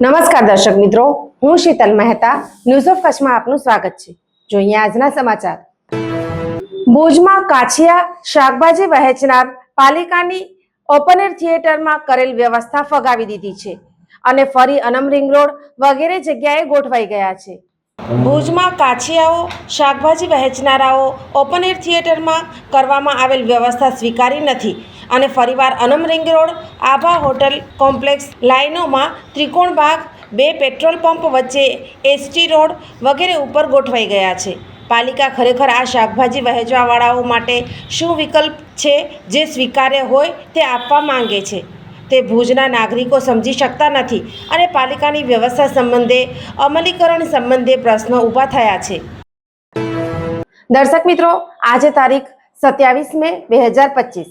નમસ્કાર દર્શક મિત્રો, હું શીતલ મહેતા ન્યૂઝ ઓફ કચ્છમાં આપનું સ્વાગત છે. જોઈએ આજના સમાચાર. ભુજમાં કાછિયા શાકભાજી વહેંચનાર પાલિકાની ઓપન એર થિયેટરમાં કરેલ વ્યવસ્થા ફગાવી દીધી છે અને ફરી અનમ રિંગ રોડ વગેરે જગ્યાએ ગોઠવાઈ ગયા છે. ભુજમાં કાછિયાઓ શાકભાજી વહેંચનારાઓ ઓપન એર થિયેટરમાં કરવામાં આવેલ વ્યવસ્થા સ્વીકારી નથી. અને ફરીવાર અનમ ring road, Abha hotel complex લાઇનોમાં ત્રિકોણ ભાગ, બે પેટ્રોલ પંપ વચ્ચે એસટી રોડ વગેરે ઉપર ગોઠવાઈ ગયા છે. પાલિકા ખરેખર આ શાકભાજી વહેંચવાવાળાઓ માટે શું વિકલ્પ છે જે સ્વીકાર્ય હોય તે આપવા માંગે છે? તે ભુજના નાગરિકો સમજી શકતા નથી અને પાલિકાની વ્યવસ્થા સંબંધે અમલીકરણ સંબંધે પ્રશ્નો ઊભા થયા છે. દર્શક મિત્રો, આજે તારીખ સત્યાવીસ મે બે હજાર પચીસ.